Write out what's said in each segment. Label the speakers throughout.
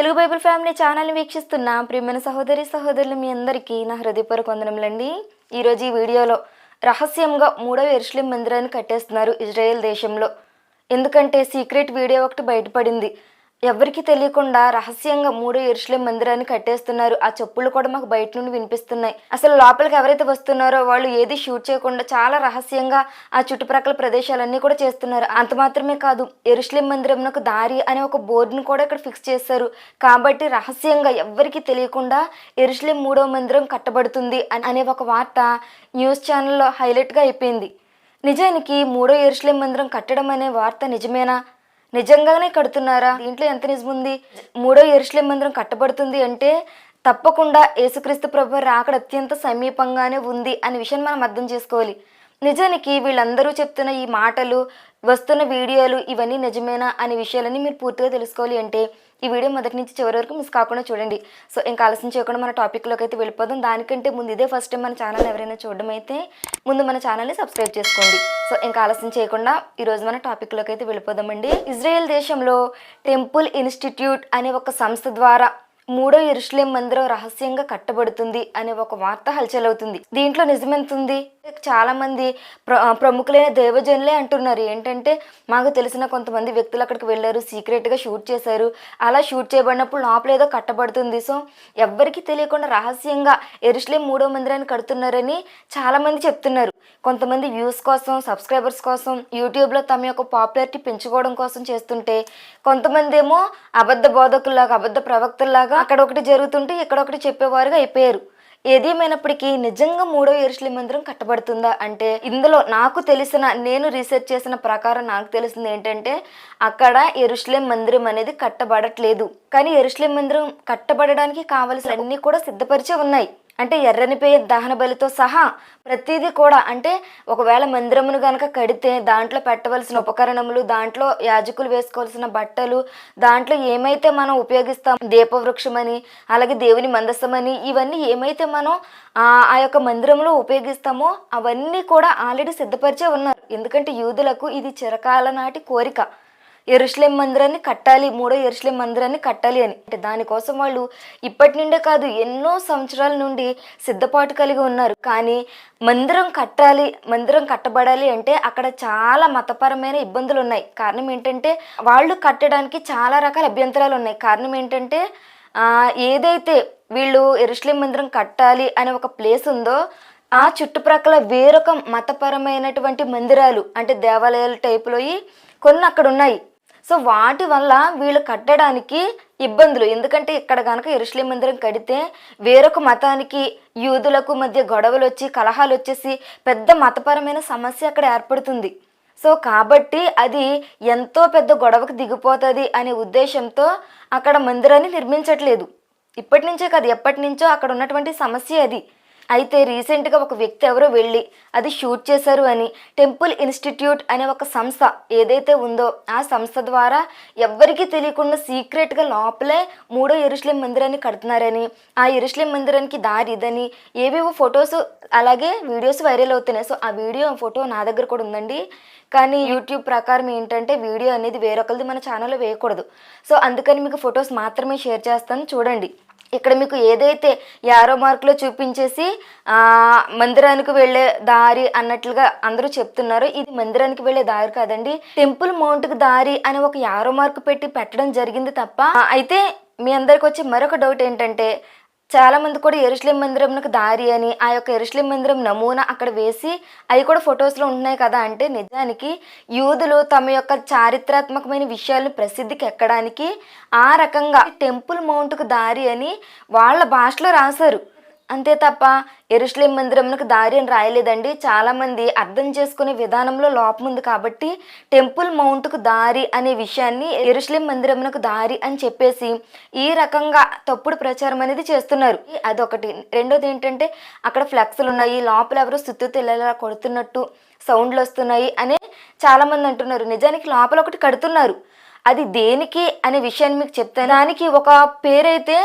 Speaker 1: Telugu Bible family ఛానల్ని వీక్షిస్తున్న ప్రియమైన సహోదరి సహోదరులు మీ అందరికీ నా హృదయపూర్వక వందనములండి. ఈరోజు ఈ వీడియోలో రహస్యంగా మూడవ ఎరుస్లిం మందిరాన్ని కట్టేస్తున్నారు ఇజ్రాయెల్ దేశంలో. ఎందుకంటే సీక్రెట్ వీడియో ఒకటి బయటపడింది. ఎవరికి తెలియకుండా రహస్యంగా మూడో ఎరుషులేం మందిరాన్ని కట్టేస్తున్నారు. ఆ చెప్పులు కూడా మాకు బయట నుండి వినిపిస్తున్నాయి. అసలు లోపలికి ఎవరైతే వస్తున్నారో వాళ్ళు ఏది షూట్ చేయకుండా చాలా రహస్యంగా ఆ చుట్టుప్రక్కల ప్రదేశాలన్నీ కూడా చేస్తున్నారు. అంత మాత్రమే కాదు ఎరుషులేం మందిరంకు దారి అనే ఒక బోర్డును కూడా ఇక్కడ ఫిక్స్ చేశారు. కాబట్టి రహస్యంగా ఎవరికి తెలియకుండా ఎరుషులేం మూడో మందిరం కట్టబడుతుంది అని- అనే ఒక వార్త న్యూస్ ఛానల్లో హైలైట్గా అయిపోయింది. నిజానికి మూడో ఎరుషులేం మందిరం కట్టడం అనే వార్త నిజమేనా? నిజంగానే కడుతున్నారా? దీంట్లో ఎంత నిజం ఉంది మూడో ఎరుషులేం మందిరం కట్టబడుతుంది అంటే తప్పకుండా యేసుక్రీస్తు ప్రభు రాకడ అత్యంత సమీపంగానే ఉంది అనే విషయం మనం అర్థం చేసుకోవాలి. నిజానికి వీళ్ళందరూ చెప్తున్న ఈ మాటలు వస్తున్న వీడియోలు ఇవన్నీ నిజమేనా అనే విషయాలన్నీ మీరు పూర్తిగా తెలుసుకోవాలి అంటే ఈ వీడియో మొదటి నుంచి చివరి వరకు మిస్ కాకుండా చూడండి. సో ఇంకా ఆలస్యం చేయకుండా మన టాపిక్లోకి అయితే వెళ్ళిపోదాం. దానికంటే ముందు ఇదే ఫస్ట్ టైం మన ఛానల్ ఎవరైనా చూడడం అయితే ముందు మన ఛానల్ని సబ్స్క్రైబ్ చేసుకోండి. సో ఇంకా ఆలస్యం చేయకుండా ఈరోజు మన టాపిక్లోకి అయితే వెళ్ళిపోదామండి. ఇజ్రాయెల్ దేశంలో టెంపుల్ ఇన్స్టిట్యూట్ అనే ఒక సంస్థ ద్వారా మూడో ఎరుషులేం మందిరం రహస్యంగా కట్టబడుతుంది అనే ఒక వార్త హల్చల్ అవుతుంది దీంట్లో నిజమెంతుంది? చాలా మంది ప్ర ప్రముఖులైన దేవజనులే అంటున్నారు. ఏంటంటే మాకు తెలిసిన కొంతమంది వ్యక్తులు అక్కడికి వెళ్ళారు సీక్రెట్గా షూట్ చేశారు. అలా షూట్ చేయబడినప్పుడు లోపల ఏదో కట్టబడుతుంది. సో ఎవ్వరికీ తెలియకుండా రహస్యంగా ఎరుషులేం మూడో మందిరాన్ని కడుతున్నారని చాలామంది చెప్తున్నారు. కొంతమంది వ్యూస్ కోసం సబ్స్క్రైబర్స్ కోసం యూట్యూబ్లో తమ యొక్క పాపులారిటీ పెంచుకోవడం కోసం చేస్తుంటే కొంతమంది ఏమో అబద్ధ బోధకుల్లాగా అబద్ధ ప్రవక్తల్లాగా అక్కడ ఒకటి జరుగుతుంటే ఇక్కడ ఒకటి చెప్పేవారుగా అయిపోయారు. ఏదేమైనప్పటికీ నిజంగా మూడో ఎరుషులేం మందిరం కట్టబడుతుందా అంటే ఇందులో నాకు తెలిసిన నేను రీసెర్చ్ చేసిన ప్రకారం నాకు తెలిసింది ఏంటంటే అక్కడ ఎరుషులేం మందిరం అనేది కట్టబడట్లేదు. కానీ ఎరుషులేం మందిరం కట్టబడడానికి కావలసిన అన్ని కూడా సిద్ధపరిచే ఉన్నాయి. అంటే ఎర్రని పేయ దహన బలితో సహా ప్రతిదీ కూడా అంటే ఒకవేళ మందిరమును గనక కడితే దాంట్లో పెట్టవలసిన ఉపకరణములు దాంట్లో యాజకులు వేసుకోవాల్సిన బట్టలు దాంట్లో ఏమైతే మనం ఉపయోగిస్తాం దీపవృక్షమని అలాగే దేవుని మందస్సమని ఇవన్నీ ఏమైతే మనం ఆ ఆ యొక్క మందిరంలో ఉపయోగిస్తామో అవన్నీ కూడా ఆల్రెడీ సిద్ధపరిచే ఉన్నారు. ఎందుకంటే యూదులకు ఇది చిరకాల నాటి కోరిక. ఎరుషులేం మందిరాన్ని కట్టాలి మూడో ఎరుషులేం మందిరాన్ని కట్టాలి అని. అంటే దానికోసం వాళ్ళు ఇప్పటి నుండే కాదు ఎన్నో సంవత్సరాల నుండి సిద్ధపాటు కలిగి ఉన్నారు. కానీ మందిరం కట్టాలి మందిరం కట్టబడాలి అంటే అక్కడ చాలా మతపరమైన ఇబ్బందులు ఉన్నాయి. కారణం ఏంటంటే వాళ్ళు కట్టడానికి చాలా రకాల అభ్యంతరాలు ఉన్నాయి. కారణం ఏంటంటే ఏదైతే వీళ్ళు ఎరుషులేం మందిరం కట్టాలి అనే ఒక ప్లేస్ ఉందో ఆ చుట్టుప్రక్కల వేరొక మతపరమైనటువంటి మందిరాలు అంటే దేవాలయాల టైపులోయి కొన్ని అక్కడ ఉన్నాయి. సో వాటి వల్ల వీళ్ళు కట్టడానికి ఇబ్బందులు. ఎందుకంటే ఇక్కడ కనుక ఎరుషులేం మందిరం కడితే వేరొక మతానికి యూదులకు మధ్య గొడవలు వచ్చి కలహాలు వచ్చేసి పెద్ద మతపరమైన సమస్య అక్కడ ఏర్పడుతుంది. సో కాబట్టి అది ఎంతో పెద్ద గొడవకు దిగిపోతుంది అనే ఉద్దేశంతో అక్కడ మందిరాన్ని నిర్మించట్లేదు. ఇప్పటి నుంచే కాదు ఎప్పటి నుంచో అక్కడ ఉన్నటువంటి సమస్య అది. అయితే రీసెంట్గా ఒక వ్యక్తి ఎవరో వెళ్ళి అది షూట్ చేశారు అని టెంపుల్ ఇన్స్టిట్యూట్ అనే ఒక సంస్థ ఏదైతే ఉందో ఆ సంస్థ ద్వారా ఎవ్వరికీ తెలియకుండా సీక్రెట్గా లోపలే మూడో ఎరుషులేం మందిరాన్ని కడుతున్నారని ఆ ఎరుషులేం మందిరానికి దారి ఇదని ఏవేవో ఫొటోస్ అలాగే వీడియోస్ వైరల్ అవుతున్నాయి. సో ఆ వీడియో ఫోటో నా దగ్గర కూడా ఉందండి. కానీ యూట్యూబ్ ప్రకారం ఏంటంటే వీడియో అనేది వేరొకరిది మన ఛానల్లో వేయకూడదు. సో అందుకని మీకు ఫొటోస్ మాత్రమే షేర్ చేస్తాను. చూడండి. ఇక్కడ మీకు ఏదైతే యారో మార్కులో చూపించేసి మందిరానికి వెళ్ళే దారి అన్నట్లుగా అందరూ చెప్తున్నారు. ఇది మందిరానికి వెళ్ళే దారి కాదండి. టెంపుల్ మౌంట్కి దారి అని ఒక యారో మార్క్ పెట్టి పెట్టడం జరిగింది తప్ప అయితే మీ అందరికి వచ్చే మరొక డౌట్ ఏంటంటే చాలా మంది కూడా ఎరుషులేం మందిరంకు దారి అని ఆ యొక్క ఎరుషులేం మందిరం నమూనా అక్కడ వేసి అవి కూడా ఫొటోస్లో ఉంటున్నాయి కదా. అంటే నిజానికి యూదులు తమ యొక్క చారిత్రాత్మకమైన విషయాలను ప్రసిద్ధికి ఎక్కడానికి ఆ రకంగా టెంపుల్ మౌంట్కు దారి అని వాళ్ళ భాషలో రాశారు. అంతే తప్ప ఎరుషులేం మందిరంకు దారి అని రాయలేదండి. చాలామంది అర్థం చేసుకునే విధానంలో లోపం ఉంది కాబట్టి టెంపుల్ మౌంట్కు దారి అనే విషయాన్ని ఎరుషులేం మందిరంకు దారి అని చెప్పేసి ఈ రకంగా తప్పుడు ప్రచారం అనేది చేస్తున్నారు. అదొకటి. రెండోది ఏంటంటే అక్కడ ఫ్లెక్స్లు ఉన్నాయి. లోపల ఎవరో సుత్తు తెల్లలా కొడుతున్నట్టు సౌండ్లు వస్తున్నాయి అని చాలామంది అంటున్నారు. నిజానికి లోపల ఒకటి కడుతున్నారు. అది దేనికి అనే విషయాన్ని మీకు చెప్తాను. దానికి ఒక పేరైతే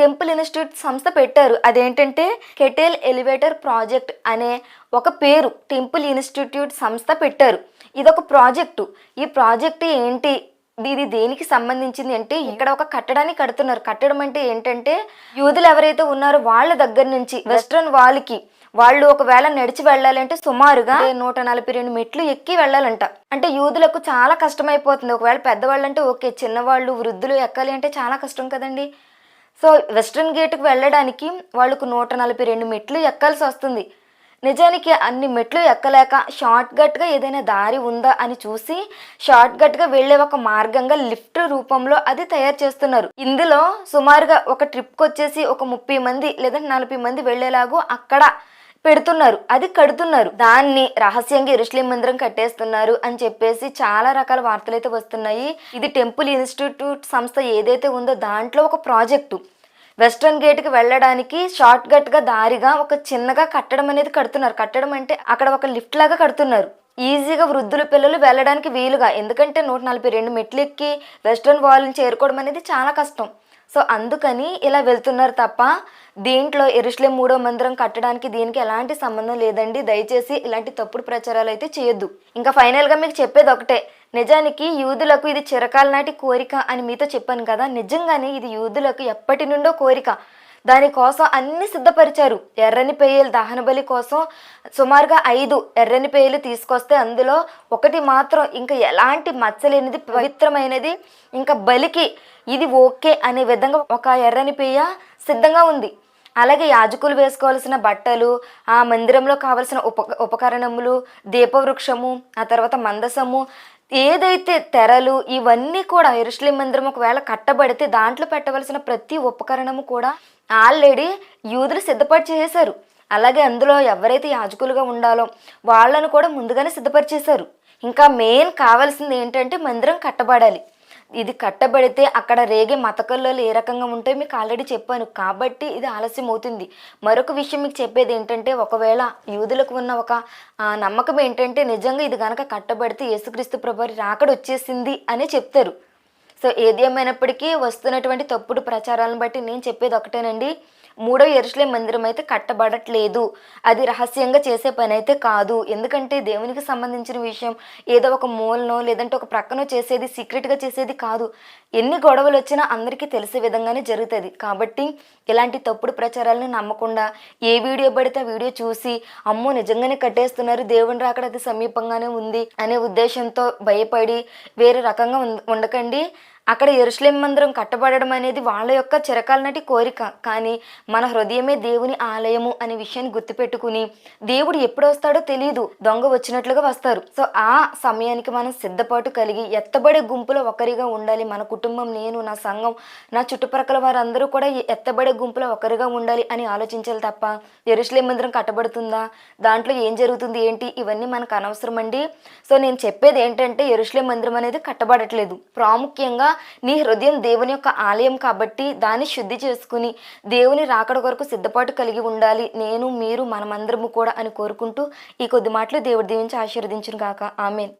Speaker 1: టెంపుల్ ఇన్స్టిట్యూట్ సంస్థ పెట్టారు. అదేంటంటే కెటెల్ ఎలివేటర్ ప్రాజెక్ట్ అనే ఒక పేరు టెంపుల్ ఇన్స్టిట్యూట్ సంస్థ పెట్టారు. ఇదొక ప్రాజెక్టు. ఈ ప్రాజెక్ట్ ఏంటి? ఇది దేనికి సంబంధించింది అంటే ఇక్కడ ఒక కట్టడాన్ని కడుతున్నారు. కట్టడం అంటే ఏంటంటే యూదులు ఎవరైతే ఉన్నారో వాళ్ళ దగ్గర నుంచి వెస్ట్రన్ వాళ్ళకి వాళ్ళు ఒకవేళ నడిచి వెళ్ళాలంటే సుమారుగా నూట నలభై రెండు మెట్లు ఎక్కి వెళ్ళాలంట. అంటే యూదులకు చాలా కష్టమైపోతుంది. ఒకవేళ పెద్దవాళ్ళు అంటే ఓకే చిన్నవాళ్ళు వృద్ధులు ఎక్కాలి అంటే చాలా కష్టం కదండి. సో వెస్ట్రన్ గేట్కి వెళ్ళడానికి వాళ్ళకు నూట నలభై రెండు మెట్లు ఎక్కాల్సి వస్తుంది. నిజానికి అన్ని మెట్లు ఎక్కలేక షార్ట్ కట్గా ఏదైనా దారి ఉందా అని చూసి షార్ట్ కట్గా వెళ్ళే ఒక మార్గంగా లిఫ్ట్ రూపంలో అది తయారు చేస్తున్నారు. ఇందులో సుమారుగా ఒక ట్రిప్కి వచ్చేసి ఒక ముప్పై మంది లేదంటే నలభై మంది వెళ్ళేలాగూ అక్కడ పెడుతున్నారు. అది కడుతున్నారు. దాన్ని రహస్యంగా ఇరుస్లిం మందిరం కట్టేస్తున్నారు అని చెప్పేసి చాలా రకాల వార్తలు అయితే వస్తున్నాయి. ఇది టెంపుల్ ఇన్స్టిట్యూట్ సంస్థ ఏదైతే ఉందో దాంట్లో ఒక ప్రాజెక్టు. వెస్ట్రన్ గేట్కి వెళ్ళడానికి షార్ట్ కట్గా దారిగా ఒక చిన్నగా కట్టడం అనేది కడుతున్నారు. కట్టడం అంటే అక్కడ ఒక లిఫ్ట్ లాగా కడుతున్నారు. ఈజీగా వృద్ధుల పిల్లలు వెళ్ళడానికి వీలుగా. ఎందుకంటే నూట నలభై రెండు మెట్లు ఎక్కి వెస్ట్రన్ వాల్ని చేరుకోవడం అనేది చాలా కష్టం. సో అందుకని ఇలా వెళ్తున్నారు తప్ప దీంట్లో ఎరుశ్లేం మూడో మందిరం కట్టడానికి దీనికి ఎలాంటి సంబంధం లేదండి. దయచేసి ఇలాంటి తప్పుడు ప్రచారాలు అయితే చేయొద్దు. ఇంకా ఫైనల్గా మీకు చెప్పేది ఒకటే. నిజానికి యూదులకు ఇది చిరకాల నాటి కోరిక అని మీతో చెప్పాను కదా. నిజంగానే ఇది యూదులకు ఎప్పటి నుండో కోరిక. దానికోసం అన్ని సిద్ధపరిచారు. ఎర్రని పేయలు దహన బలి కోసం సుమారుగా ఐదు ఎర్రని పేయలు తీసుకొస్తే అందులో ఒకటి మాత్రం ఇంకా ఎలాంటి మచ్చలేనిది పవిత్రమైనది ఇంకా బలికి ఇది ఓకే అనే విధంగా ఒక ఎర్రని పేయ సిద్ధంగా ఉంది. అలాగే యాజకులు వేసుకోవాల్సిన బట్టలు ఆ మందిరంలో కావలసిన ఉప ఉపకరణములు దీపవృక్షము ఆ తర్వాత మందసము ఏదైతే తెరలు ఇవన్నీ కూడా ఎరుశ్లేం మందిరం ఒకవేళ కట్టబడితే దాంట్లో పెట్టవలసిన ప్రతి ఉపకరణము కూడా ఆల్రెడీ యూదులు సిద్ధపడి చేశారు. అలాగే అందులో ఎవరైతే యాజకులుగా ఉండాలో వాళ్ళను కూడా ముందుగానే సిద్ధపరిచేశారు. ఇంకా మెయిన్ కావాల్సింది ఏంటంటే మందిరం కట్టబడాలి. ఇది కట్టబడితే అక్కడ రేగే మతకల్లో ఏ రకంగా ఉంటే మీకు ఆల్రెడీ చెప్పాను. కాబట్టి ఇది ఆలస్యం అవుతుంది. మరొక విషయం మీకు చెప్పేది ఏంటంటే ఒకవేళ యూదులకు ఉన్న ఒక నమ్మకం ఏంటంటే నిజంగా ఇది కనుక కట్టబడితే యేసుక్రీస్తు ప్రభారి రాకడ వచ్చేసింది అని చెప్తారు. సో ఏది ఏమైనప్పటికీ వస్తున్నటువంటి తప్పుడు ప్రచారాలను బట్టి నేను చెప్పేది ఒకటేనండి. మూడో ఎరుసలే మందిరం అయితే కట్టబడట్లేదు. అది రహస్యంగా చేసే పని అయితే కాదు. ఎందుకంటే దేవునికి సంబంధించిన విషయం ఏదో ఒక మూలనో లేదంటే ఒక ప్రక్కనో చేసేది సీక్రెట్గా చేసేది కాదు. ఎన్ని గొడవలు వచ్చినా అందరికీ తెలిసే విధంగానే జరుగుతుంది. కాబట్టి ఇలాంటి తప్పుడు ప్రచారాలను నమ్మకుండా ఏ వీడియో పడితే ఆ వీడియో చూసి అమ్మో నిజంగానే కట్టేస్తున్నారు దేవుని రాకడ అది సమీపంగానే ఉంది అనే ఉద్దేశంతో భయపడి వేరే రకంగా ఉండకండి. అక్కడ ఎరుసలేం మందిరం కట్టబడడం అనేది వాళ్ళ యొక్క చిరకాలనటి కోరిక. కానీ మన హృదయమే దేవుని ఆలయము అనే విషయాన్ని గుర్తుపెట్టుకుని దేవుడు ఎప్పుడు వస్తాడో తెలియదు దొంగ వచ్చినట్లుగా వస్తారు. సో ఆ సమయానికి మనం సిద్ధపాటు కలిగి ఎత్తబడే గుంపులో ఒకరిగా ఉండాలి. మన కుటుంబం నేను నా సంఘం నా చుట్టుప్రక్కల వారందరూ కూడా ఎత్తబడే గుంపులో ఒకరిగా ఉండాలి అని ఆలోచించాలి తప్ప ఎరుసలేం మందిరం కట్టబడుతుందా? దాంట్లో ఏం జరుగుతుంది? ఏంటి? ఇవన్నీ మనకు అనవసరం అండి సో నేను చెప్పేది ఏంటంటే ఎరుసలేం మందిరం అనేది కట్టబడట్లేదు. ప్రాముఖ్యంగా నీ హృదయం దేవుని యొక్క ఆలయం కాబట్టి దాన్ని శుద్ధి చేసుకుని దేవుని రాకడ కొరకు సిద్ధపాటు కలిగి ఉండాలి. నేను మీరు మనమందరము కూడా అని కోరుకుంటూ ఈ కొద్ది మాటలు దేవుడి దీవించి ఆశీర్వదించును కాక ఆమెన్.